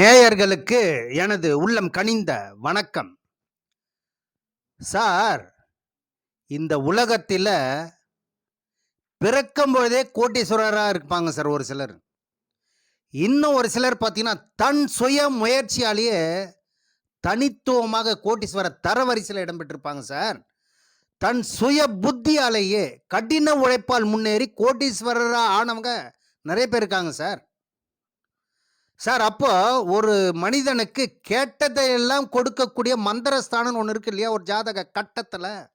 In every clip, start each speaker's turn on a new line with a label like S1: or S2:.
S1: நேயர்களுக்கு எனது உள்ளம் கனிந்த வணக்கம். சார் இந்த உலகத்தில் பிறக்கும் பொழுதே கோட்டீஸ்வரராக இருப்பாங்க சார் ஒரு சிலர். இன்னும் ஒரு சிலர் பார்த்தீங்கன்னா தன் சுய முயற்சியாலேயே தனித்துவமாக கோட்டீஸ்வர தரவரிசையில் இடம்பெற்றிருப்பாங்க சார். தன் சுய புத்தியாலேயே கடின உழைப்பால் முன்னேறி கோட்டீஸ்வரராக ஆனவங்க நிறைய பேர் இருக்காங்க சார். சார் அப்போ ஒரு மனிதனுக்கு கேட்டதையெல்லாம் கொடுக்கக்கூடிய மந்திரஸ்தானம் ஒன்று இருக்கு இல்லையா? ஒரு ஜாதக கட்டத்தில்.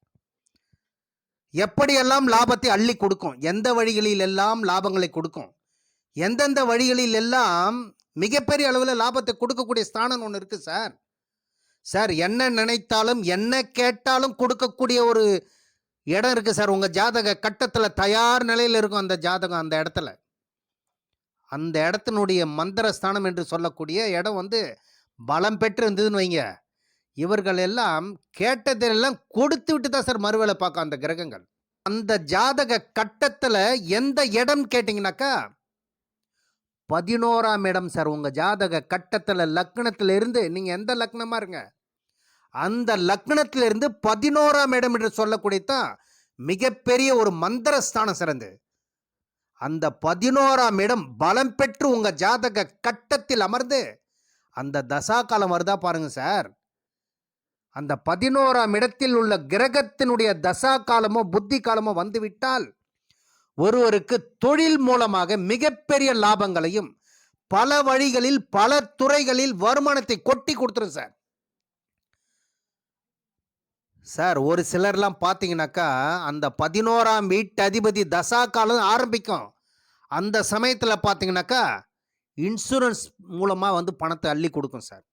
S1: எப்படியெல்லாம் லாபத்தை அள்ளி கொடுக்கும்? எந்த வழிகளில் எல்லாம் லாபங்களை கொடுக்கும்? எந்தெந்த வழிகளில் எல்லாம் மிகப்பெரிய அளவில் லாபத்தை கொடுக்கக்கூடிய ஸ்தானம் ஒன்று இருக்கு சார். சார் என்ன நினைத்தாலும் என்ன கேட்டாலும் கொடுக்கக்கூடிய ஒரு இடம் இருக்கு சார். உங்க ஜாதக கட்டத்தில் தயார் நிலையில் இருக்கும் அந்த ஜாதகம் அந்த இடத்துல. அந்த இடத்தினுடைய மந்திரஸ்தானம் என்று சொல்லக்கூடிய இடம் வந்து பலம் பெற்று இருந்ததுன்னு வைங்க. இவர்கள் எல்லாம் கேட்டதெல்லாம் கொடுத்து விட்டு தான் சார் மறுவேளை பார்க்கும் அந்த கிரகங்கள். அந்த ஜாதக கட்டத்தில் எந்த இடம் கேட்டிங்கனாக்கா பதினோராம் இடம் சார் உங்கள் ஜாதக கட்டத்தில் லக்னத்தில் இருந்து நீங்கள் எந்த லக்னமாக இருங்க? அந்த லக்னத்திலிருந்து பதினோராம் இடம் என்று சொல்லக்கூடிய தான் மிகப்பெரிய ஒரு மந்திரஸ்தானம் சிறந்து அந்த பதினோராம் இடம் பலம் பெற்று உங்கள் ஜாதக கட்டத்தில் அமர்ந்து அந்த தசா காலம் வருதா பாருங்க சார். அந்த பதினோராம் இடத்தில் உள்ள கிரகத்தினுடைய தசா காலமோ புத்தி காலமோ வந்துவிட்டால் ஒருவருக்கு தொழில் மூலமாக மிகப்பெரிய லாபங்களையும் பல வழிகளில் பல துறைகளில் வருமானத்தை கொட்டி கொடுத்துரும் சார். சார் ஒரு சிலர்லாம் பார்த்தீங்கன்னாக்கா அந்த பதினோராம் வீட்டு அதிபதி தசா காலம் ஆரம்பிக்கும். அந்த சமயத்தில் பார்த்தீங்கன்னாக்கா இன்சூரன்ஸ் மூலமாக வந்து பணத்தை அள்ளி கொடுக்கும் சார்.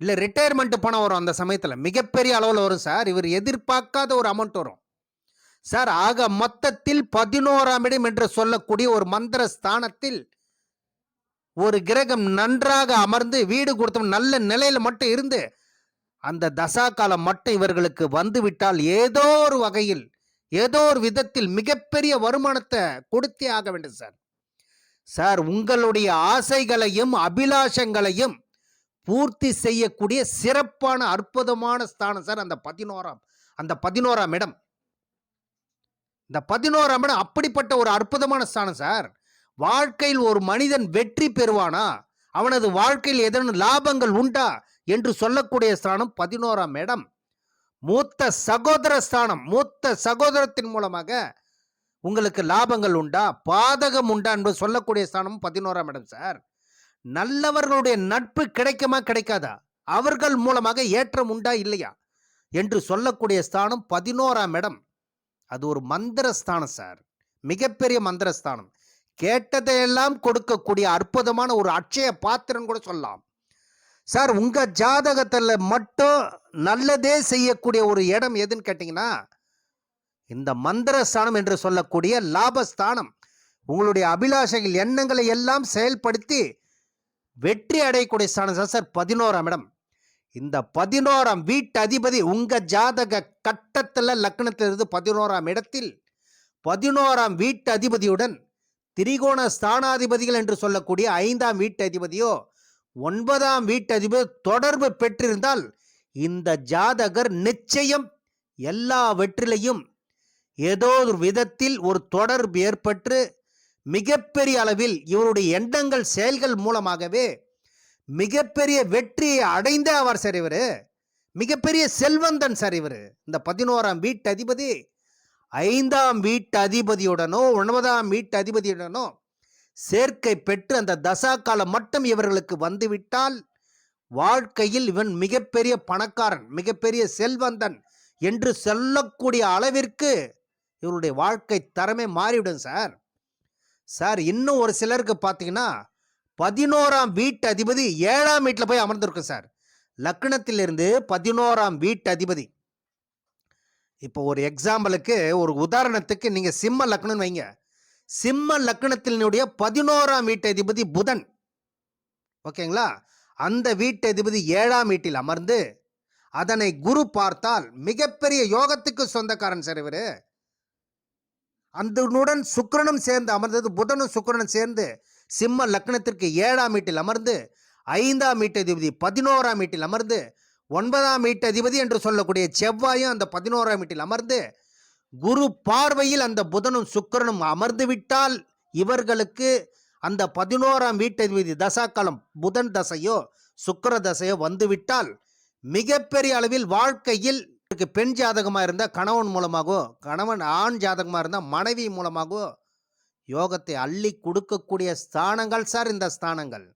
S1: இல்லை ரிட்டையர்மெண்ட் பணம் வரும் அந்த சமயத்தில். மிகப்பெரிய அளவில் வரும் சார். இவர் எதிர்பார்க்காத ஒரு அமௌண்ட் வரும். சார் ஆக மொத்தத்தில் பதினோராம் இடம் என்று சொல்லக்கூடிய ஒரு மந்திர ஸ்தானத்தில் ஒரு கிரகம் நன்றாக அமர்ந்து வீடு கொடுத்தோம் நல்ல நிலையில் மட்டும் இருந்து அந்த தசா காலம் மட்டும் இவர்களுக்கு வந்துவிட்டால் ஏதோ ஒரு வகையில் ஏதோ ஒரு விதத்தில் மிகப்பெரிய வருமானத்தை கொடுத்தே ஆக வேண்டும் சார். சார் உங்களுடைய ஆசைகளையும் அபிலாஷங்களையும் பூர்த்தி செய்யக்கூடிய சிறப்பான அற்புதமான ஸ்தானம் சார் அந்த பதினோராம் அந்த பதினோராம் இடம். இந்த பதினோராம் இடம் அப்படிப்பட்ட ஒரு அற்புதமான ஸ்தானம் சார். வாழ்க்கையில் ஒரு மனிதன் வெற்றி பெறுவானா? அவனது வாழ்க்கையில் எதனும் லாபங்கள் உண்டா? என்று சொல்லக்கூடிய ஸ்தானம் பதினோராம் இடம். மூத்த சகோதர ஸ்தானம் மூத்த சகோதரத்தின் மூலமாக உங்களுக்கு லாபங்கள் உண்டா? பாதகம் உண்டா என்று சொல்லக்கூடிய ஸ்தானம் பதினோராம் இடம் சார். நல்லவர்களுடைய நட்பு கிடைக்குமா கிடைக்காதா? அவர்கள் மூலமாக ஏற்றம் உண்டா இல்லையா? என்று சொல்லக்கூடிய ஸ்தானம் பதினோராம் இடம். அது ஒரு மந்திர ஸ்தானம் சார். மிகப்பெரிய மந்திர ஸ்தானம். கேட்டதையெல்லாம் கொடுக்கக்கூடிய அற்புதமான ஒரு அட்சய பாத்திரம் கூட சொல்லலாம். சார் உங்கள் ஜாதகத்தில் மட்டும் நல்லதே செய்யக்கூடிய ஒரு இடம் எதுன்னு கேட்டிங்கன்னா இந்த மந்திர ஸ்தானம் என்று சொல்லக்கூடிய லாபஸ்தானம். உங்களுடைய அபிலாஷைகள் எண்ணங்களை எல்லாம் செயல்படுத்தி வெற்றி அடையக்கூடிய ஸ்தானம் தான் சார் பதினோராம் இடம். இந்த பதினோராம் வீட்டு அதிபதி உங்கள் ஜாதக கட்டத்தில் லக்னத்திலிருந்து பதினோராம் இடத்தில் பதினோராம் வீட்டு அதிபதியுடன் திரிகோண ஸ்தானாதிபதிகள் என்று சொல்லக்கூடிய ஐந்தாம் வீட்டு அதிபதியோ ஒன்பதாம் வீட்டதிபர் தொடர்பு பெற்றிருந்தால் இந்த ஜாதகர் நிச்சயம் எல்லா வெற்றிலையும் ஏதோ ஒரு விதத்தில் ஒரு தொடர்பு ஏற்பட்டு மிகப்பெரிய அளவில் இவருடைய எண்ணங்கள் செயல்கள் மூலமாகவே மிகப்பெரிய வெற்றியை அடைந்த அவர் சார் இவர். மிகப்பெரிய செல்வந்தன் சார் இவர். இந்த பதினோராம் வீட்டு அதிபதி ஐந்தாம் வீட்டு அதிபதியுடனோ ஒன்பதாம் வீட்டு அதிபதியுடனோ சேர்க்கை பெற்று அந்த தசா காலம் மட்டும் இவர்களுக்கு வந்துவிட்டால் வாழ்க்கையில் இவன் மிகப்பெரிய பணக்காரன் மிகப்பெரிய செல்வந்தன் என்று சொல்லக்கூடிய அளவிற்கு இவருடைய வாழ்க்கை தரமே மாறிவிடும் சார். சார் இன்னும் ஒரு சிலருக்கு பார்த்தீங்கன்னா பதினோராம் வீட்டு அதிபதி ஏழாம் வீட்டில் போய் அமர்ந்திருக்கும் சார். லக்னத்திலிருந்து பதினோராம் வீட்டு அதிபதி. இப்போ ஒரு எக்ஸாம்பிளுக்கு ஒரு உதாரணத்துக்கு நீங்கள் சிம்ம லக்னம் வைங்க. சிம்ம லக்னத்தினுடைய பதினோராம் வீட்டு அதிபதி புதன். ஓகேங்களா? அந்த வீட்டு அதிபதி ஏழாம் வீட்டில் அமர்ந்து அதனை குரு பார்த்தால் மிகப்பெரிய யோகத்துக்கு சொந்தக்காரன் சார் இவர். அதனுடன் சுக்கரனும் சேர்ந்து அமர்ந்தது புதனும் சுக்கரனும் சேர்ந்து சிம்ம லக்னத்திற்கு ஏழாம் வீட்டில் அமர்ந்து ஐந்தாம் வீட்டதிபதி பதினோராம் வீட்டில் அமர்ந்து ஒன்பதாம் வீட்டதிபதி என்று சொல்லக்கூடிய செவ்வாயும் அந்த பதினோராம் வீட்டில் அமர்ந்து குரு பார்வையில் அந்த புதனும் சுக்கரனும் அமர்ந்து விட்டால் இவர்களுக்கு அந்த பதினோராம் வீட்டதிபதி தசாக்காலம் புதன் தசையோ சுக்கர தசையோ வந்துவிட்டால் மிகப்பெரிய அளவில் வாழ்க்கையில் பெண் ஜாதகமாக இருந்தால் கணவன் மூலமாகவோ கணவன் ஆண் ஜாதகமாக இருந்தால் மனைவி மூலமாகவோ யோகத்தை அள்ளி கொடுக்கக்கூடிய ஸ்தானங்கள் சார் இந்த ஸ்தானங்கள்.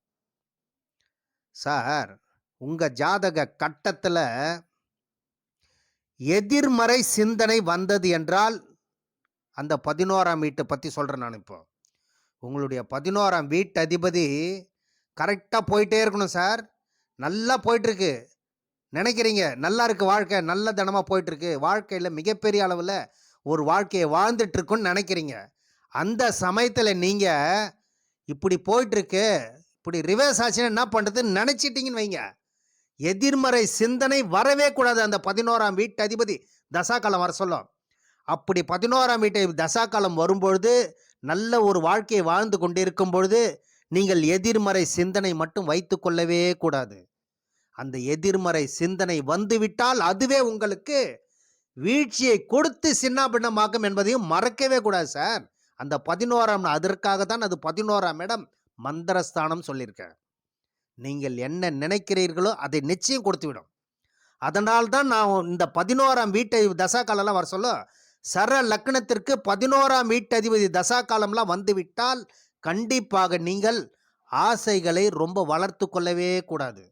S1: சார் உங்கள் ஜாதக கட்டத்தில் எதிர்மறை சிந்தனை வந்தது என்றால் அந்த பதினோராம் வீட்டை பற்றி சொல்கிறேன் நான் இப்போ. உங்களுடைய பதினோராம் வீட்டு அதிபதி கரெக்டாக போயிட்டே இருக்கணும் சார். நல்லா போயிட்டுருக்கு. நினைக்கிறீங்க? நல்லா இருக்குது வாழ்க்கை. நல்ல தனமாக போயிட்டுருக்கு. வாழ்க்கையில் மிகப்பெரிய அளவில் ஒரு வாழ்க்கையை வாழ்ந்துட்டுருக்குன்னு நினைக்கிறீங்க. அந்த சமயத்தில் நீங்கள் இப்படி போயிட்டுருக்கு இப்படி ரிவர்ஸ் ஆச்சுன்னா என்ன பண்ணுறதுன்னு நினச்சிட்டிங்கன்னு வைங்க. எதிர்மறை சிந்தனை வரவே கூடாது. அந்த பதினோராம் வீட்டு அதிபதி தசாகாலம் வர சொல்லும். அப்படி பதினோராம் வீட்டை தசாகாலம் வரும்பொழுது நல்ல ஒரு வாழ்க்கையை வாழ்ந்து கொண்டிருக்கும் பொழுது நீங்கள் எதிர்மறை சிந்தனை மட்டும் வைத்து கொள்ளவே கூடாது. அந்த எதிர்மறை சிந்தனை வந்துவிட்டால் அதுவே உங்களுக்கு வீழ்ச்சியை கொடுத்து சின்னாபின்னமாக்கும் என்பதையும் மறக்கவே கூடாது சார். அந்த பதினோராம் அதற்காக தான் அது பதினோராம் இடம் மந்திரஸ்தானம் சொல்லியிருக்கேன் நீங்கள் என்ன நினைக்கிறீர்களோ அதை நிச்சயம் கொடுத்துவிடும். அதனால் தான் நான் இந்த பதினோராம் வீட்டை தசாகாலம்லாம் வர சொல்ல சர லக்னத்திற்கு பதினோராம் வீட்டதிபதி தசாகாலம்லாம் வந்துவிட்டால் கண்டிப்பாக நீங்கள் ஆசைகளை ரொம்ப வளர்த்து கொள்ளவே கூடாது.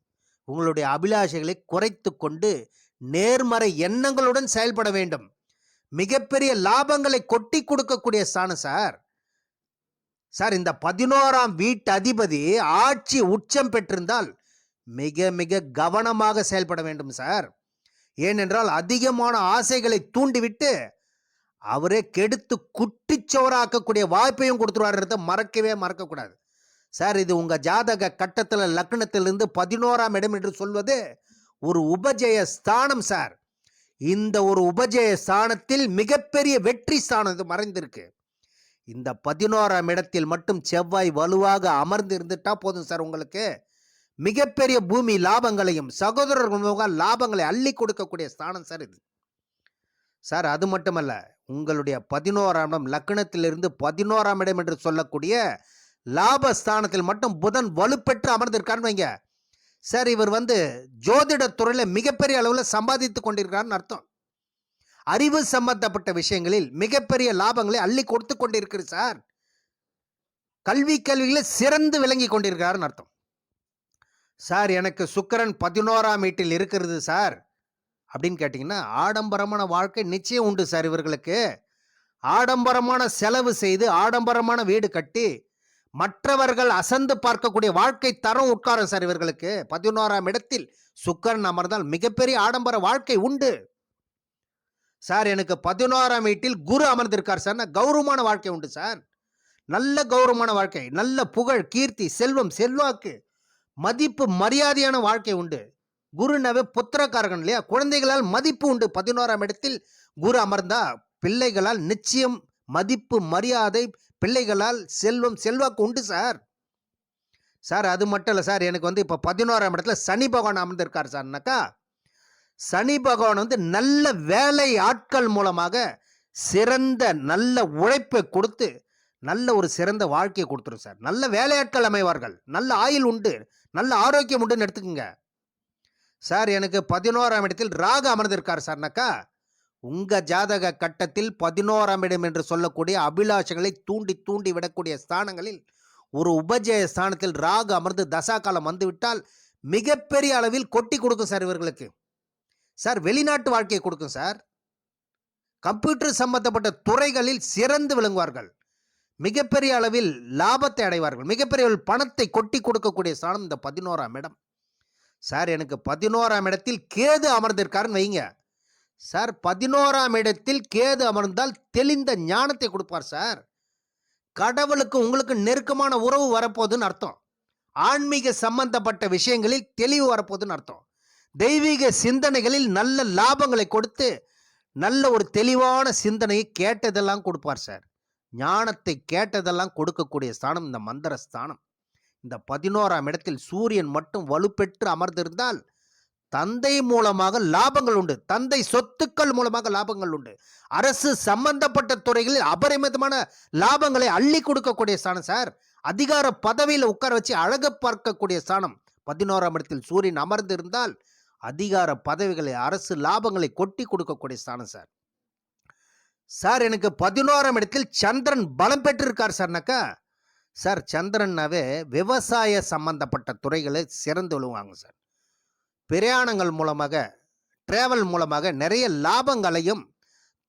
S1: உங்களுடைய அபிலாஷைகளை குறைத்து கொண்டு நேர்மறை எண்ணங்களுடன் செயல்பட வேண்டும். மிகப்பெரிய லாபங்களை கொட்டி கொடுக்கக்கூடிய ஸ்தானம் சார். சார் இந்த பதினோராம் வீட்டு அதிபதி ஆட்சி உச்சம் பெற்றிருந்தால் மிக மிக கவனமாக செயல்பட வேண்டும் சார். ஏனென்றால் அதிகமான ஆசைகளை தூண்டிவிட்டு அவரே கெடுத்து குட்டிச்சோராக்கக்கூடிய வாய்ப்பையும் கொடுத்துருவாருன்றத மறக்கவே மறக்கக்கூடாது. சார் இது உங்கள் ஜாதக கட்டத்தில் லக்னத்திலிருந்து பதினோராம் இடம் என்று சொல்வது ஒரு உபஜய ஸ்தானம் சார். இந்த ஒரு உபஜய ஸ்தானத்தில் மிகப்பெரிய வெற்றி ஸ்தானம் இது மறைந்திருக்கு. இந்த பதினோராம் இடத்தில் மட்டும் செவ்வாய் வலுவாக அமர்ந்து இருந்துட்டா போதும் சார் உங்களுக்கு. மிகப்பெரிய பூமி லாபங்களையும் சகோதரர்கள் மூலமாக லாபங்களை அள்ளி கொடுக்கக்கூடிய ஸ்தானம் சார் இது. சார் அது மட்டுமல்ல உங்களுடைய பதினோராம் இடம் லக்னத்திலிருந்து பதினோராம் இடம் என்று சொல்லக்கூடிய லாபஸ்தானத்தில் மட்டும் புதன் வலுப்பெற்று அமர்ந்திருக்காருன்னு வைங்க. சார் இவர் வந்து ஜோதிட துறையில் மிகப்பெரிய அளவில் சம்பாதித்து கொண்டிருக்கிறார்னு அர்த்தம். அறிவு சம்பந்தப்பட்ட விஷயங்களில் மிகப்பெரிய லாபங்களை அள்ளி கொடுத்து கொண்டிருக்கிறது சார். கல்வி கல்வியில் சிறந்து விளங்கி கொண்டிருக்கிறாருன்னு அர்த்தம். சார் எனக்கு சுக்கரன் பதினோராம் வீட்டில் இருக்கிறது சார். அப்படின்னு கேட்டிங்கன்னா ஆடம்பரமான வாழ்க்கை நிச்சயம் உண்டு சார் இவர்களுக்கு. ஆடம்பரமான செலவு செய்து ஆடம்பரமான வீடு கட்டி மற்றவர்கள் அசந்து பார்க்கக்கூடிய வாழ்க்கை தரம் உட்காரும் சார் இவர்களுக்கு. பதினோராம் இடத்தில் சுக்கரன் அமர்ந்தால் மிகப்பெரிய ஆடம்பர வாழ்க்கை உண்டு. சார் எனக்கு பதினோராம் வீட்டில் குரு அமர்ந்திருக்கார் சார். நான் கௌரவமான வாழ்க்கை உண்டு சார். நல்ல கௌரவமான வாழ்க்கை நல்ல புகழ் கீர்த்தி செல்வம் செல்வாக்கு மதிப்பு மரியாதையான வாழ்க்கை உண்டு. குருனாவே புத்திரக்காரகன் இல்லையா? குழந்தைகளால் மதிப்பு உண்டு. பதினோராம் இடத்தில் குரு அமர்ந்தா பிள்ளைகளால் நிச்சயம் மதிப்பு மரியாதை பிள்ளைகளால் செல்வம் செல்வாக்கு உண்டு சார். சார் அது மட்டும் இல்லை சார். எனக்கு வந்து இப்போ பதினோராம் இடத்துல சனி பகவான் அமர்ந்திருக்கார் சார்னாக்கா சனி பகவான் வந்து நல்ல வேலை ஆட்கள் மூலமாக சிறந்த நல்ல உழைப்பை கொடுத்து நல்ல ஒரு சிறந்த வாழ்க்கையை கொடுத்துரும் சார். நல்ல வேலையாட்கள் அமைவார்கள். நல்ல ஆயுள் உண்டு. நல்ல ஆரோக்கியம் உண்டுன்னு எடுத்துக்கோங்க. சார் எனக்கு பதினோராம் இடத்தில் ராக அமர்ந்திருக்கார் சார்னாக்கா உங்கள் ஜாதக கட்டத்தில் பதினோராம் இடம் என்று சொல்லக்கூடிய அபிலாஷங்களை தூண்டி தூண்டி விடக்கூடிய ஸ்தானங்களில் ஒரு உபஜய ஸ்தானத்தில் ராகு அமர்ந்து தசா காலம் வந்துவிட்டால் மிகப்பெரிய அளவில் கொட்டி கொடுக்கும் சார் இவர்களுக்கு. சார் வெளிநாட்டு வாழ்க்கையை கொடுக்கும் சார். கம்ப்யூட்டர் சம்பந்தப்பட்ட துறைகளில் சிறந்து விளங்குவார்கள். மிகப்பெரிய அளவில் லாபத்தை அடைவார்கள். மிகப்பெரிய அளவில் பணத்தை கொட்டி கொடுக்கக்கூடிய ஸ்தானம் இந்த பதினோராம் இடம். சார் எனக்கு பதினோராம் இடத்தில் கேது அமர்ந்திருக்காருன்னு வைங்க. சார் பதினோராம் இடத்தில் கேது அமர்ந்தால் தெளிந்த ஞானத்தை கொடுப்பார் சார். கடவுளுக்கு உங்களுக்கு நெருக்கமான உறவு வரப்போகுதுன்னு அர்த்தம். ஆன்மீக சம்பந்தப்பட்ட விஷயங்களில் தெளிவு வரப்போகுதுன்னு அர்த்தம். தெய்வீக சிந்தனைகளில் நல்ல லாபங்களை கொடுத்து நல்ல ஒரு தெளிவான சிந்தனையை கேட்டதெல்லாம் கொடுப்பார் சார். ஞானத்தை கேட்டதெல்லாம் கொடுக்கக்கூடிய ஸ்தானம் இந்த மந்திர ஸ்தானம். இந்த பதினோராம் இடத்தில் சூரியன் மட்டும் வலுப்பெற்று அமர்ந்திருந்தால் தந்தை மூலமாக லாபங்கள் உண்டு. தந்தை சொத்துக்கள் மூலமாக லாபங்கள் உண்டு. அரசு சம்பந்தப்பட்ட துறைகளில் அபரிமிதமான லாபங்களை அள்ளி கொடுக்கக்கூடிய ஸ்தானம் சார். அதிகார பதவியில் உட்கார வச்சு அழகு பார்க்கக்கூடிய ஸ்தானம். பதினோராம் இடத்தில் சூரியன் அமர்ந்திருந்தால் அதிகார பதவிகளை அரசு லாபங்களை கொட்டி கொடுக்கக்கூடிய ஸ்தானம் சார். சார் எனக்கு பதினோராம் இடத்தில் சந்திரன் பலம் பெற்றிருக்கார் சார்னாக்கா சார் சந்திரன்னாவே விவசாய சம்பந்தப்பட்ட துறைகளை சிறந்து விழுவாங்க சார். பிரயாணங்கள் மூலமாக டிராவல் மூலமாக நிறைய லாபங்களையும்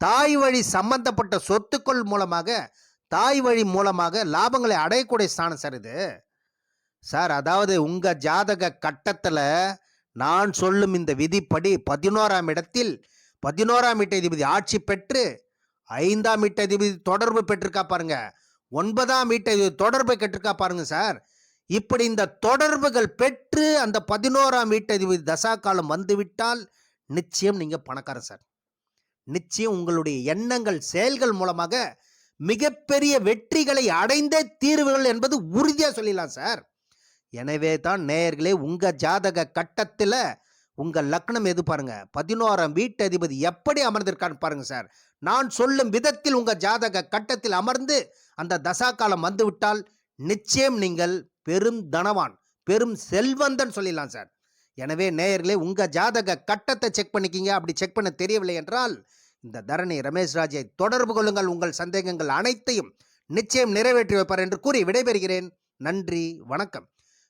S1: தாய் வழி சம்பந்தப்பட்ட சொத்துக்கள் மூலமாக தாய் வழி மூலமாக லாபங்களை அடையக்கூடிய ஸ்தானம் சார் இது. சார் அதாவது உங்கள் ஜாதக கட்டத்தில் நான் சொல்லும் இந்த விதிப்படி பதினோராம் இடத்தில் பதினோராம் வீட்டதிபதி ஆட்சி பெற்று ஐந்தாம் வீட்டதிபதி தொடர்பு பெற்றிருக்கா பாருங்க. ஒன்பதாம் வீட்டதிபதி தொடர்பு கெட்டிருக்கா பாருங்க சார். இப்படி இந்த தொடர்புகள் பெற்று அந்த பதினோராம் வீட்டதிபதி தசா காலம் வந்துவிட்டால் நிச்சயம் நீங்கள் பணக்காரன் சார். நிச்சயம் உங்களுடைய எண்ணங்கள் செயல்கள் மூலமாக மிகப்பெரிய வெற்றிகளை அடைந்தே தீர்வுகள் என்பது உறுதியாக சொல்லிடலாம் சார். எனவே தான் நேயர்களே உங்கள் ஜாதக கட்டத்தில் உங்கள் லக்னம் எது பாருங்க? பதினோராம் வீட்டு அதிபதி எப்படி அமர்ந்திருக்கான்னு பாருங்க சார். நான் சொல்லும் விதத்தில் உங்கள் ஜாதக கட்டத்தில் அமர்ந்து அந்த தசா காலம் வந்துவிட்டால் நிச்சயம் நீங்கள் பெரும் தனவான் பெரும் செல்வந்தன் சொல்லிடலாம் சார். எனவே நேயர்களே உங்கள் ஜாதக கட்டத்தை செக் பண்ணிக்கிங்க. அப்படி செக் பண்ண தெரியவில்லை என்றால் இந்த தரணி ரமேஷ் ராஜை தொடர்பு கொள்ளுங்கள். உங்கள் சந்தேகங்கள் அனைத்தையும் நிச்சயம் நிறைவேற்றி வைப்பார் என்று கூறி விடைபெறுகிறேன். நன்றி வணக்கம்.